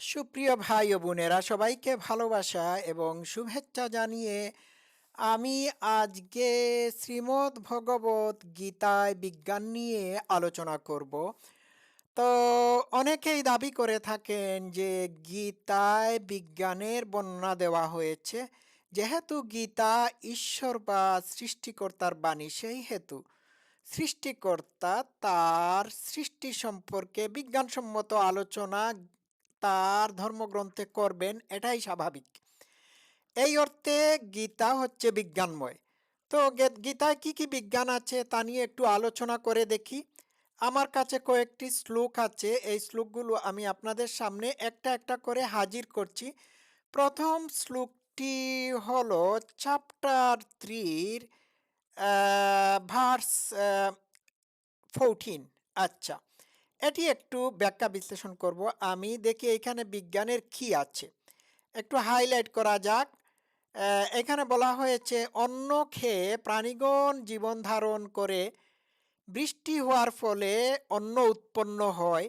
সুপ্রিয় ভাই ও বোনেরা, সবাইকে ভালোবাসা এবং শুভেচ্ছা জানিয়ে আমি আজকে শ্রীমদ্ ভগবত গীতায় বিজ্ঞান নিয়ে আলোচনা করব। তো অনেকেই দাবি করে থাকেন যে গীতায় বিজ্ঞানের বর্ণনা দেওয়া হয়েছে, যেহেতু গীতা ঈশ্বর বা সৃষ্টিকর্তার বাণী সেই হেতু। সৃষ্টিকর্তা তার সৃষ্টি সম্পর্কে বিজ্ঞানসম্মত আলোচনা তার ধর্মগ্রন্থে করবেন, এটাই স্বাভাবিক। এই অর্থে গীতা হচ্ছে বিজ্ঞানময়। তো গীতায় কি কি বিজ্ঞান আছে তা নিয়ে একটু আলোচনা করে দেখি। আমার কাছে কয়েকটি শ্লোক আছে, এই শ্লোকগুলো আমি আপনাদের সামনে একটা একটা করে হাজির করছি। প্রথম শ্লোকটি হল চ্যাপ্টার থ্রির ভার্স ফোরটিন আচ্ছা। এটি একটু ব্যাখ্যা বিশ্লেষণ করব। আমি দেখি এখানে বিজ্ঞানের কি আছে। একটু হাইলাইট করা যাক। এখানে বলা হয়েছে, অন্ন খেয়ে প্রাণীগণ জীবন ধারণ করে বৃষ্টি হওয়ার ফলে অন্ন উৎপন্ন হয়,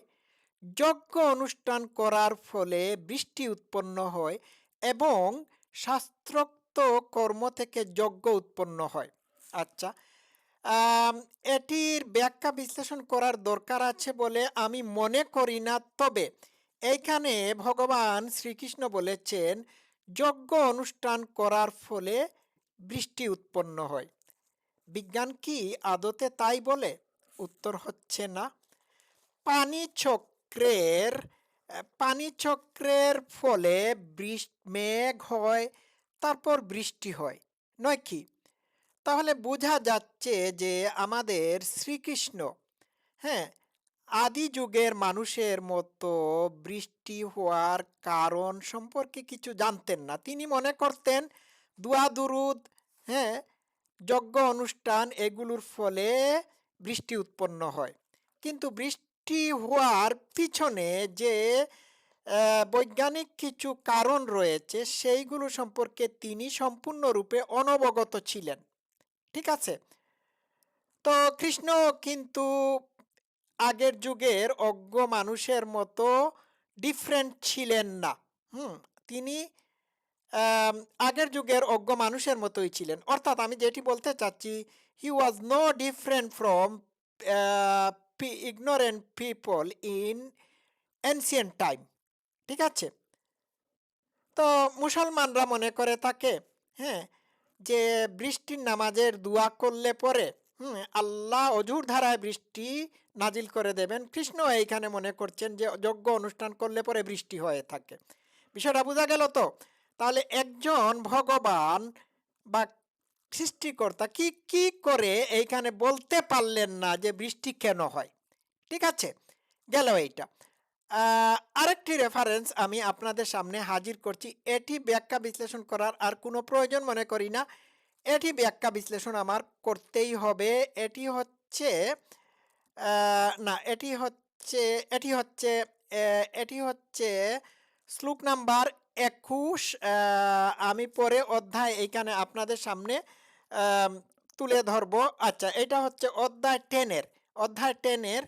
যজ্ঞ অনুষ্ঠান করার ফলে বৃষ্টি উৎপন্ন হয় এবং শাস্ত্রোক্ত কর্ম থেকে যজ্ঞ উৎপন্ন হয়। আচ্ছা এটির ব্যাখ্যা বিশ্লেষণ করার দরকার আছে বলে আমি মনে করি না। তবে এইখানে ভগবান শ্রীকৃষ্ণ বলেছেন, যজ্ঞ অনুষ্ঠান করার ফলে বৃষ্টি উৎপন্ন হয়। বিজ্ঞান কি আদতে তাই বলে? উত্তর হচ্ছে না। পানি চক্রের পানি চক্রের ফলে বৃষ্টি মেঘ হয়, তারপর বৃষ্টি হয়। নয় কি? তাহলে বোঝা যাচ্ছে যে আমাদের শ্রীকৃষ্ণ হ্যাঁ আদি যুগের মানুষের মতো বৃষ্টি হওয়ার কারণ সম্পর্কে কিছু জানতেন না। তিনি মনে করতেন, দুয়া দুরুদ হ্যাঁ যজ্ঞ অনুষ্ঠান এগুলোর ফলে বৃষ্টি উৎপন্ন হয়। কিন্তু বৃষ্টি হওয়ার পিছনে যে বৈজ্ঞানিক কিছু কারণ রয়েছে, সেইগুলো সম্পর্কে তিনি সম্পূর্ণরূপে অনবগত ছিলেন। ঠিক আছে। তো কৃষ্ণ কিন্তু আগের যুগের অজ্ঞ মানুষের মতো ডিফারেন্ট ছিলেন না। হুম, তিনি আগের যুগের অজ্ঞ মানুষের মতোই ছিলেন। অর্থাৎ আমি যেটি বলতে চাচ্ছি he was no different from ignorant people in ancient time ঠিক আছে? তো মুসলমানরা মনে করে থাকে হ্যাঁ যে বৃষ্টির নামাজের দোয়া করলে পরে, হুম, আল্লাহ অজুর ধারায় বৃষ্টি নাজিল করে দেবেন। কৃষ্ণ এইখানে মনে করছেন যে যজ্ঞ অনুষ্ঠান করলে পরে বৃষ্টি হয়ে থাকে। বিষয়টা বোঝা গেল তো? তাহলে একজন ভগবান বা সৃষ্টিকর্তা কি কি করে এইখানে বলতে পারলেন না যে বৃষ্টি কেন হয়? ঠিক আছে? গেল এইটা। আরেকটি রেফারেন্স আমি আপনাদের সামনে হাজির করছি। এটি ব্যাখ্যা বিশ্লেষণ করার আর কোনো প্রয়োজন মনে করি না। এটি ব্যাখ্যা বিশ্লেষণ আমার করতেই হবে। এটি হচ্ছে না, এটি হচ্ছে এটি হচ্ছে এটি হচ্ছে শ্লোক নাম্বার একুশ। আমি পরে অধ্যায় এইখানে আপনাদের সামনে তুলে ধরবো। আচ্ছা এটা হচ্ছে অধ্যায় টেনের অধ্যায় টেনের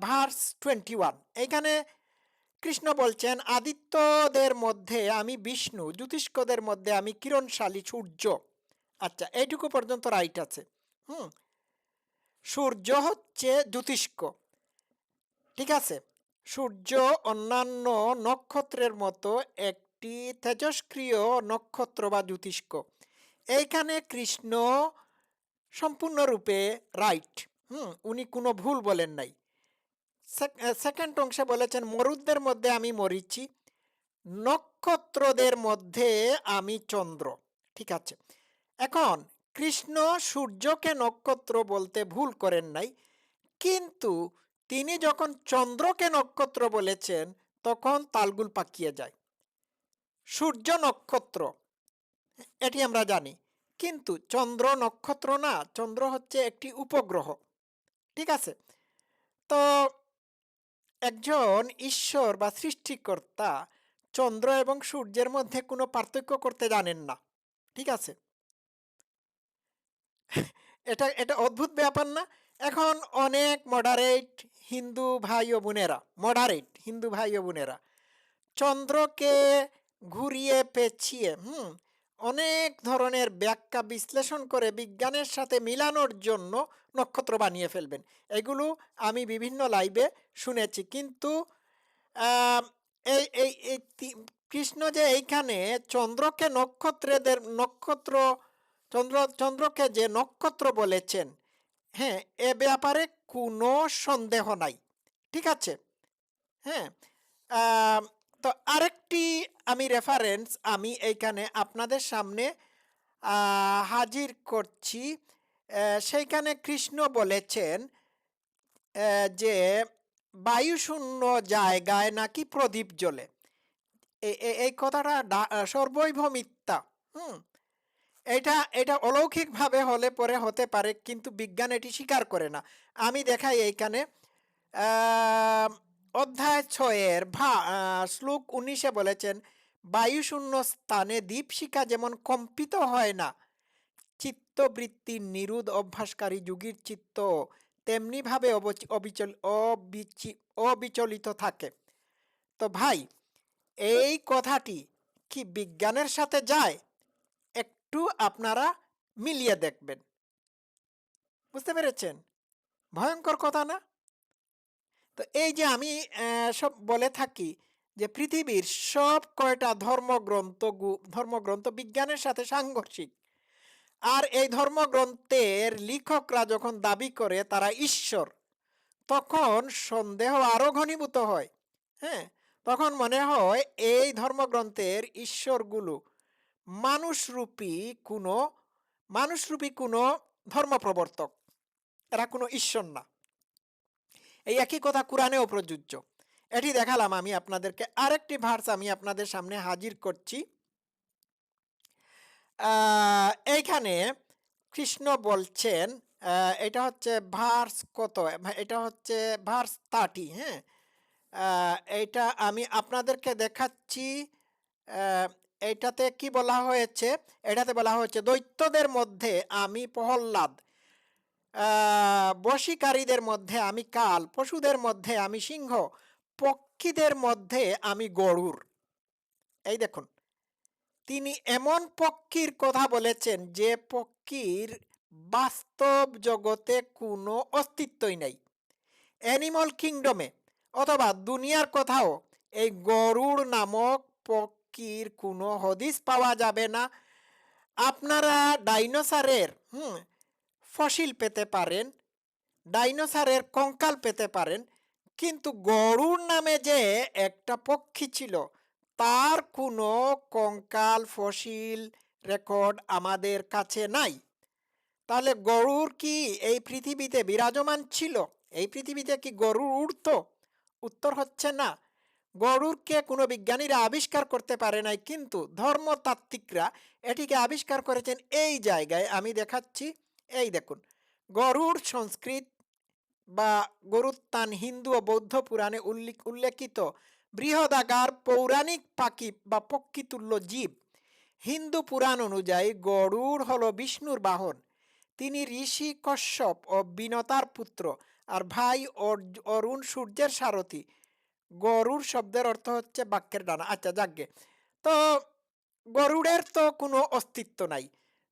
ভার্স টোয়েন্টি ওয়ান। এইখানে কৃষ্ণ বলছেন, আদিত্যদের মধ্যে আমি বিষ্ণু জ্যোতিষ্কদের মধ্যে আমি কিরণশালী সূর্য। আচ্ছা এইটুকু পর্যন্ত রাইট আছে। হুম, সূর্য হচ্ছে জ্যোতিষ্ক ঠিক আছে? সূর্য অন্যান্য নক্ষত্রের মতো একটি তেজস্ক্রিয় নক্ষত্র বা জ্যোতিষ্ক এইখানে কৃষ্ণ সম্পূর্ণরূপে রাইট। হুম, উনি কোনো ভুল বলেন নাই। সেকেন্ড অংশে বলেছেন, মরুদদের মধ্যে আমি মরিচি, নক্ষত্রদের মধ্যে আমি চন্দ্র। ঠিক আছে। এখন, কৃষ্ণ সূর্যকে নক্ষত্র বলতে ভুল করেন নাই, কিন্তু তিনি যখন চন্দ্রকে নক্ষত্র বলেছেন, তখন তালগুল পাকিয়ে যায়। সূর্য নক্ষত্র, এটি আমরা জানি, কিন্তু চন্দ্র নক্ষত্র না, চন্দ্র হচ্ছে একটি উপগ্রহ। ঠিক আছে? তো একজন ঈশ্বর বা সৃষ্টিকর্তা চন্দ্র এবং সূর্যের মধ্যে কোনো পার্থক্য করতে জানেন না, ঠিক আছে? এটা এটা অদ্ভুত ব্যাপার না। এখন অনেক মডারেট হিন্দু ভাই ও বোনেরা মডারেট হিন্দু ভাই ও বোনেরা চন্দ্রকে ঘুরিয়ে পেঁচিয়ে, হুম, অনেক ধরনের ব্যাখ্যা বিশ্লেষণ করে বিজ্ঞানের সাথে মিলানোর জন্য নক্ষত্র বানিয়ে ফেলবেন। এগুলো আমি বিভিন্ন লাইভে শুনেছি। কিন্তু এই এই এই কৃষ্ণ যে এইখানে চন্দ্রকে নক্ষত্রদের, নক্ষত্র, চন্দ্র, চন্দ্রকে যে নক্ষত্র বলেছেন হ্যাঁ এ ব্যাপারে কোনো সন্দেহ নাই। ঠিক আছে? হ্যাঁ তো আরেকটি আমি রেফারেন্স আমি এইখানে আপনাদের সামনে হাজির করছি। সেইখানে কৃষ্ণ বলেছেন যে বায়ুশূন্য জায়গায় নাকি প্রদীপ জ্বলে। এই কথাটা সর্বৈব মিথ্যা, হুম? এটা এটা অলৌকিকভাবে হলে পরে হতে পারে, কিন্তু বিজ্ঞান এটি স্বীকার করে না। আমি দেখাই এইখানে অধ্যায় ছয়ের ভা শ্লোক উনিশে বলেছেন বায়ুশূন্য স্থানে দীপশিখা যেমন কম্পিত হয় না চিত্তবৃত্তি নিরুদ অভ্যাসকারী যুগীর চিত্ত তেমনিভাবে অবচ- অবিচল, অবিচি- অবিচলিত থাকে। তো ভাই, এই কথাটি কি বিজ্ঞানের সাথে যায়? একটু আপনারা মিলিয়ে দেখবেন। বুঝতে পেরেছেন? ভয়ঙ্কর কথা না? তো এই যে আমি সব বলে থাকি যে পৃথিবীর সব কয়টা ধর্মগ্রন্থ ধর্মগ্রন্থ বিজ্ঞানের সাথে সাংঘর্ষিক। আর এই ধর্মগ্রন্থের লেখকরা যখন দাবি করে তারা ঈশ্বর, তখন সন্দেহ আরও ঘনীভূত হয়। হ্যাঁ তখন মনে হয় এই ধর্মগ্রন্থের ঈশ্বরগুলো মানুষরূপী কোনো মানুষরূপী কোনো ধর্মপ্রবর্তক। এরা কোনো ঈশ্বর না। এই একই কথা কোরআনেও প্রযোজ্য। এটি দেখালাম আমি আপনাদেরকে। আরেকটি ভার্স আমি আপনাদের সামনে হাজির করছি। এইখানে কৃষ্ণ বলছেন এটা হচ্ছে ভার্স কত? এটা হচ্ছে ভার্স থার্টি হ্যাঁ? এইটা আমি আপনাদেরকে দেখাচ্ছি এটাতে কি বলা হয়েছে? এটাতে বলা হয়েছে দৈত্যদের মধ্যে আমি প্রহ্লাদ আহ, বশীকারীদের মধ্যে আমি কাল পশুদের মধ্যে আমি সিংহ পক্ষীদের মধ্যে আমি গরুর। এই দেখুন। তিনি এমন পক্ষীর কথা বলেছেন যে পক্ষীর বাস্তব জগতে কোনো অস্তিত্বই নেই। অ্যানিমাল কিংডমে অথবা দুনিয়ার কথাও এই গরুড় নামক পক্ষীর কোনো হদিস পাওয়া যাবে না। আপনারা ডাইনোসারের, হুম, ফসিল পেতে পারেন, ডাইনোসারের কঙ্কাল পেতে পারেন, কিন্তু গরুর নামে যে একটা পক্ষী ছিল তার কোনো কঙ্কাল ফসিল রেকর্ড আমাদের কাছে নাই। তাহলে গরুর কি এই পৃথিবীতে বিরাজমান ছিল? এই পৃথিবীতে কি গরুর উঠত উত্তর হচ্ছে না। গরুরকে কোনো বিজ্ঞানীরা আবিষ্কার করতে পারে নাই, কিন্তু ধর্মতাত্ত্বিকরা এটিকে আবিষ্কার করেছেন এই জায়গায়। আমি দেখাচ্ছি, এই দেখুন, গরুর সংস্কৃত বা গরুত্তান হিন্দু ও বৌদ্ধ পুরাণে উল্লেখ, উল্লেখিত বৃহদাগার পৌরাণিক পাখি বা পক্ষীতুল্য জীব। হিন্দু পুরাণ অনুযায়ী গরুড় হল বিষ্ণুর বাহন। তিনি ঋষি কশ্যপ ও বিনতার পুত্র আর ভাই অরুণ সূর্যের সারথি। গরুর শব্দের অর্থ হচ্ছে বাক্যের ডানা। আচ্ছা যাকগে তো গরুড়ের তো কোনো অস্তিত্ব নাই।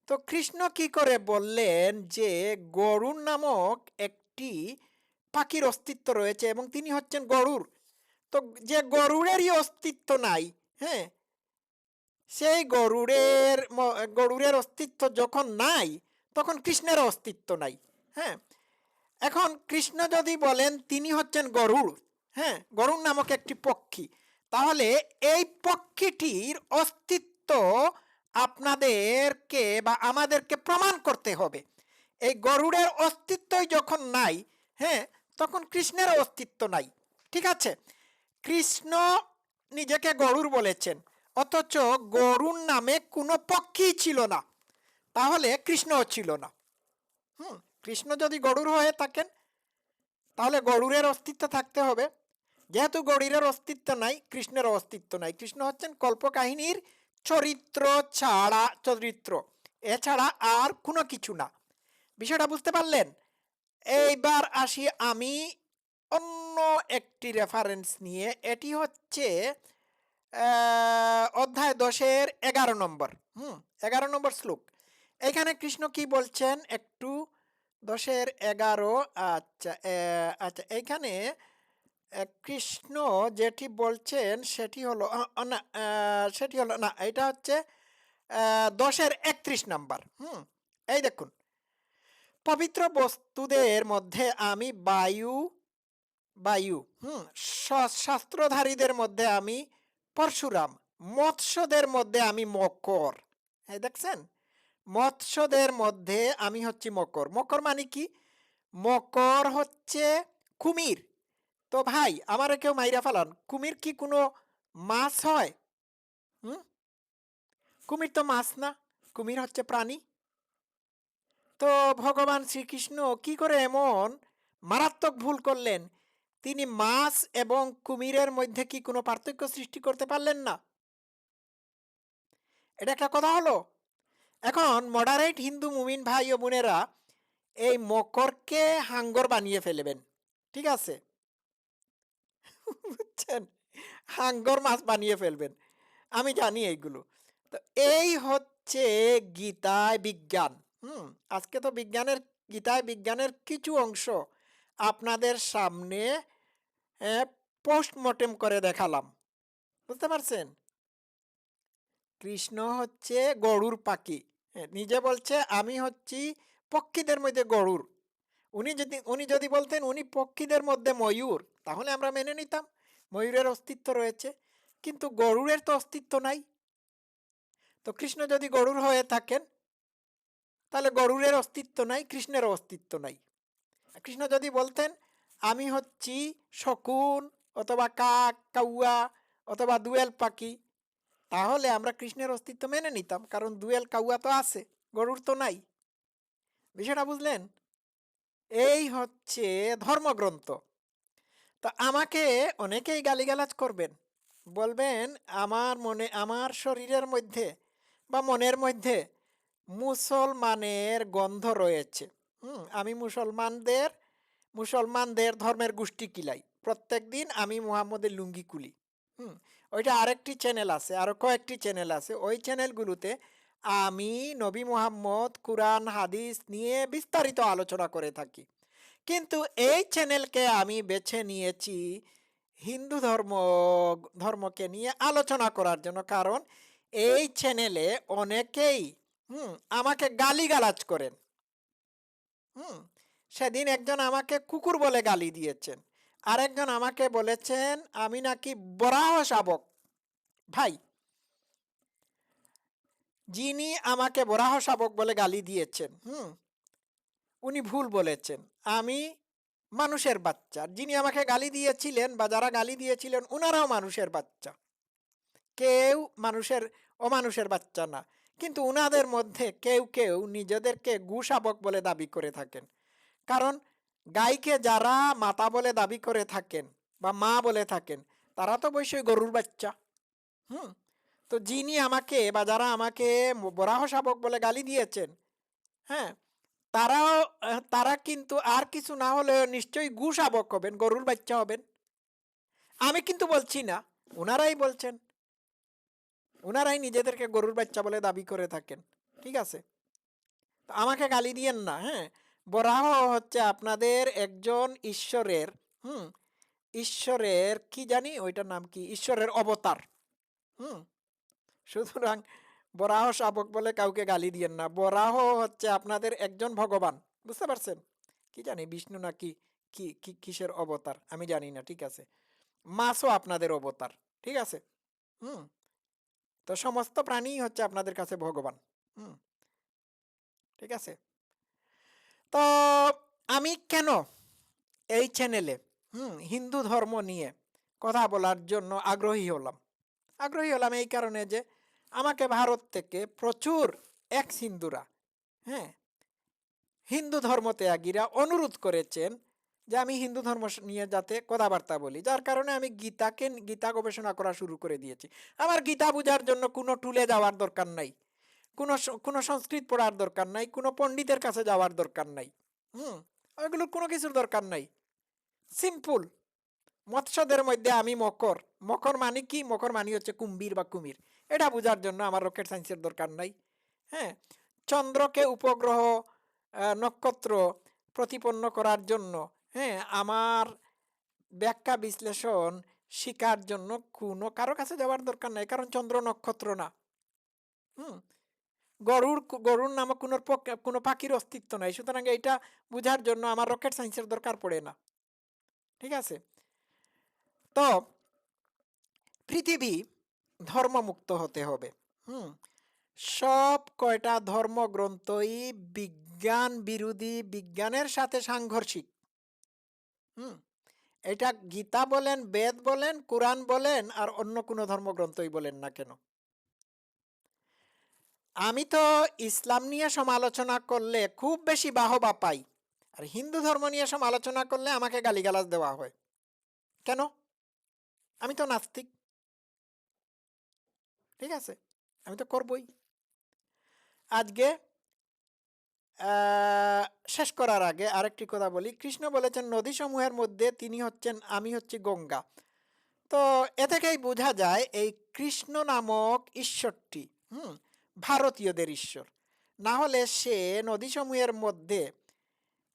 তো কৃষ্ণ কি করে বললেন যে গরুর নামক একটি পাখির অস্তিত্ব রয়েছে এবং তিনি হচ্ছেন গরুর। তো যে গরুড়েরই অস্তিত্ব নাই হ্যাঁ? সেই গরুড়ের ম- গরুড়ের অস্তিত্ব যখন নাই, তখন কৃষ্ণের অস্তিত্ব নাই হ্যাঁ? এখন কৃষ্ণ যদি বলেন তিনি হচ্ছেন গরুড় হ্যাঁ? গরুড় নামক একটি পক্ষী, তাহলে এই পক্ষীটির অস্তিত্ব আপনাদেরকে বা আমাদেরকে প্রমাণ করতে হবে। এই গরুড়ের অস্তিত্বই যখন নাই হ্যাঁ? তখন কৃষ্ণের অস্তিত্ব নাই, ঠিক আছে? কৃষ্ণ নিজেকে গরুর বলেছেন, অথচ গরুর নামে কোনো পক্ষী ছিল না। তাহলে কৃষ্ণও ছিল না। হুম, কৃষ্ণ যদি গরুর হয়ে থাকেন, তাহলে গরুরের অস্তিত্ব থাকতে হবে। যেহেতু গরুরের অস্তিত্ব নাই কৃষ্ণের অস্তিত্ব নাই। কৃষ্ণ হচ্ছেন কল্পকাহিনীর চরিত্র ছাড়া চরিত্র। এছাড়া আর কোনো কিছু না। বিষয়টা বুঝতে পারলেন? এইবার আসি আমি অন্য একটি রেফারেন্স নিয়ে, এটি হচ্ছে অধ্যায় দশের এগারো নম্বর। হুম, এগারো নম্বর শ্লোক। এখানে কৃষ্ণ কি বলছেন? একটু দশের এগারো আচ্ছা আচ্ছা এইখানে কৃষ্ণ যেটি বলছেন, সেটি হলো না সেটি হলো, না, এটা হচ্ছে দশের একত্রিশ নাম্বার। হুম, এই দেখুন। পবিত্র বস্তুদের মধ্যে আমি বায়ু বায়ু, হুম শাস্ত্রধারীদের মধ্যে আমি পরশুরাম, মৎস্যদের মধ্যে আমি মকর। হ্যাঁ দেখছেন? মৎস্যদের মধ্যে আমি হচ্ছি মকর। মকর মানে কি? মকর হচ্ছে কুমির। তো ভাই, আমার কেউ মাইরা ফেলান, কুমির কি কোনো মাছ হয়? হুম? কুমির তো মাছ না, কুমির হচ্ছে প্রাণী। তো ভগবান শ্রীকৃষ্ণ কি করে এমন মারাত্মক ভুল করলেন? তিনি মাছ এবং কুমিরের মধ্যে কি কোনো পার্থক্য সৃষ্টি করতে পারলেন না? এটা একটা কথা হলো। এখন মডারেট হিন্দু মুমিন ভাই ও বোনেরা এই মকরকে হাঙ্গর বানিয়ে ফেলবেন, ঠিক আছে? বুঝছেন? হাঙ্গর মাছ বানিয়ে ফেলবেন, আমি জানি এইগুলো। তো এই হচ্ছে গীতায় বিজ্ঞান, হুম? আজকে তো বিজ্ঞানের, গীতায় বিজ্ঞানের কিছু অংশ আপনাদের সামনে পোস্টমর্টেম করে দেখালাম। বুঝতে পারছেন? কৃষ্ণ হচ্ছে গরুর পাখি। হ্যাঁ, নিজে বলছে আমি হচ্ছি পক্ষীদের মধ্যে গরুর। উনি যদি উনি যদি বলতেন উনি পক্ষীদের মধ্যে ময়ূর তাহলে আমরা মেনে নিতাম ময়ূরের অস্তিত্ব রয়েছে। কিন্তু গরুরের তো অস্তিত্ব নাই। তো কৃষ্ণ যদি গরুর হয়ে থাকেন তাহলে গরুরের অস্তিত্ব নাই কৃষ্ণেরও অস্তিত্ব নাই। কৃষ্ণ যদি বলতেন আমি হচ্ছি শকুন অথবা কাক, কাউয়া অথবা দুয়েল পাখি। তাহলে আমরা কৃষ্ণের অস্তিত্ব মেনে নিতাম, কারণ দুয়েল কাউয়া তো আছে, গরুর তো নাই। বিষয়টা বুঝলেন? এই হচ্ছে ধর্মগ্রন্থ। তো আমাকে অনেকেই গালিগালাজ করবেন। বলবেন, আমার মনে, আমার শরীরের মধ্যে বা মনের মধ্যে মুসলমানের গন্ধ রয়েছে। হুম, আমি মুসলমানদের মুসলমানদের ধর্মের গোষ্ঠী কিলাই। প্রত্যেক দিন আমি মুহাম্মদের লুঙ্গি কুলি। হুম, ওইটা আরেকটি চ্যানেল আছে আরও কয়েকটি চ্যানেল আছে। ওই চ্যানেলগুলোতে আমি নবী মুহাম্মদ কুরআন, হাদিস নিয়ে বিস্তারিত আলোচনা করে থাকি। কিন্তু এই চ্যানেলকে আমি বেছে নিয়েছি হিন্দু ধর্ম, ধর্মকে নিয়ে আলোচনা করার জন্য। কারণ এই চ্যানেলে অনেকেই, হুম, আমাকে গালিগালাজ করেন। হুম সেদিন একজন আমাকে কুকুর বলে গালি দিয়েছেন। আরেকজন আমাকে বলেছেন, আমি নাকি বরাহ শাবক। ভাই, যিনি আমাকে বরাহ শাবক বলে গালি দিয়েছেন, হুম, উনি ভুল বলেছেন। আমি মানুষের বাচ্চা। যিনি আমাকে গালি দিয়েছিলেন বা যারা গালি দিয়েছিলেন ওনারাও মানুষের বাচ্চা। কেউ মানুষের, অমানুষের বাচ্চা না। কিন্তু উনাদের মধ্যে কেউ কেউ নিজেদেরকে গুশাবক বলে দাবি করে থাকেন। কারণ গাইকে যারা মাতা বলে দাবি করে থাকেন বা মা বলে থাকেন, তারা তো অবশ্যই গরুর বাচ্চা। হুম? তো যিনি আমাকে বা যারা আমাকে বরাহ শাবক বলে গালি দিয়েছেন হ্যাঁ তারাও তারা কিন্তু আর কিছু না হলে নিশ্চয়ই গু শাবক হবেন, গরুর বাচ্চা হবেন। আমি কিন্তু বলছি না ওনারাই বলছেন। ওনারাই নিজেদেরকে গরুর বাচ্চা বলে দাবি করে থাকেন, ঠিক আছে? তো আমাকে গালি দিয়েন না হ্যাঁ? বরাহ হচ্ছে আপনাদের একজন ঈশ্বরের, হুম, ঈশ্বরের কি জানি ওইটার নাম কি? ঈশ্বরের অবতার, হুম। সুতরাং বরাহ শাবক বলে কাউকে গালি দিয়েন না। বরাহ হচ্ছে আপনাদের একজন ভগবান, বুঝতে পারছেন? কি জানি বিষ্ণু না কি কি কিসের অবতার? আমি জানি না, ঠিক আছে। মাছও আপনাদের অবতার, ঠিক আছে? হুম। তো সমস্ত প্রাণী হচ্ছে আপনাদের কাছে ভগবান, হুম। ঠিক আছে? তো আমি কেন এই চ্যানেলে হুম, হিন্দু ধর্ম নিয়ে কথা বলার জন্য আগ্রহী হলাম? আগ্রহী হলাম এই কারণে যে আমাকে ভারত থেকে প্রচুর এক্স হিন্দুরা হ্যাঁ হিন্দু ধর্ম ত্যাগীরা অনুরোধ করেছেন যে আমি হিন্দু ধর্ম নিয়ে যাতে কথাবার্তা বলি। যার কারণে আমি গীতাকে, গীতা গবেষণা করা শুরু করে দিয়েছি। আমার গীতা বোঝার জন্য কোনো টুলে যাওয়ার দরকার নাই। কোনো কোনো সংস্কৃত পড়ার দরকার নাই, কোনো পণ্ডিতের কাছে যাওয়ার দরকার নাই। হুম ওইগুলোর কোনো কিছুর দরকার নাই। সিম্পল। মৎস্যদের মধ্যে আমি মকর। মকর মানে কি? মকর মানে হচ্ছে কুম্ভীর বা কুমির। এটা বোঝার জন্য আমার রকেট সায়েন্সের দরকার নাই। হ্যাঁ চন্দ্রকে উপগ্রহ নক্ষত্র প্রতিপন্ন করার জন্য হ্যাঁ আমার ব্যাখ্যা বিশ্লেষণ শিকার জন্য কোনো কারও কাছে যাওয়ার দরকার নাই, কারণ চন্দ্র নক্ষত্র না। হুম গরুর গরুর নামক কোনো কোনো পাখির অস্তিত্ব নাই। সুতরাং এইটা বোঝার জন্য আমার রকেট সায়েন্সের দরকার পড়ে না। ঠিক আছে? তো, পৃথিবী ধর্মমুক্ত হতে হবে। হুম? সব কয়টা ধর্মগ্রন্থই বিজ্ঞান বিরোধী, বিজ্ঞানের সাথে সাংঘর্ষিক। হুম? এটা গীতা বলেন, বেদ বলেন, কোরআন বলেন, আর অন্য কোনো ধর্মগ্রন্থই বলেন না কেন? আমি তো ইসলাম নিয়ে সমালোচনা করলে খুব বেশি বাহবা পাই। আর হিন্দু ধর্ম নিয়ে সমালোচনা করলে আমাকে গালিগালাজ দেওয়া হয়। কেন? আমি তো নাস্তিক। ঠিক আছে, আমি তো করবই। আজকে শেষ করার আগে আরেকটি কথা বলি। কৃষ্ণ বলেছেন নদী সমূহের মধ্যে তিনি হচ্ছেন, আমি হচ্ছি গঙ্গা। তো এ থেকেই বোঝা যায়, এই কৃষ্ণ নামক ঈশ্বরটি, হুম ভারতীয়দের ঈশ্বর। না হলে সে নদীসমূহের মধ্যে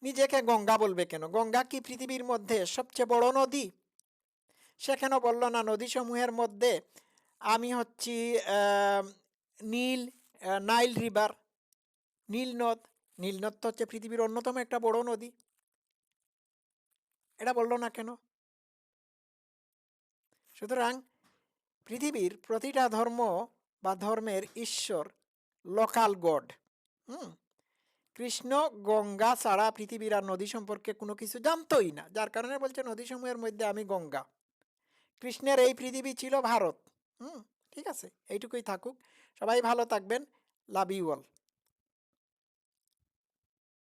নিজেকে গঙ্গা বলবে কেন? গঙ্গা কি পৃথিবীর মধ্যে সবচেয়ে বড় নদী? সে কেন বলল না, নদীসমূহের মধ্যে আমি হচ্ছি নীল নাইল রিভার, নীল নদ। নীল নদ তো হচ্ছে পৃথিবীর অন্যতম একটা বড় নদী। এটা বলল না কেন? সুতরাং পৃথিবীর প্রতিটা ধর্ম বা ধর্মের ঈশ্বর লোকাল গড হুম? কৃষ্ণ, গঙ্গা ছাড়া পৃথিবীর আর নদী সম্পর্কে কোনো কিছু জানতোই না। যার কারণে বলছে নদীসমূহের মধ্যে আমি গঙ্গা। কৃষ্ণের এই পৃথিবী ছিল ভারত, হুম? ঠিক আছে, এইটুকুই থাকুক। সবাই ভালো থাকবেন। Love you all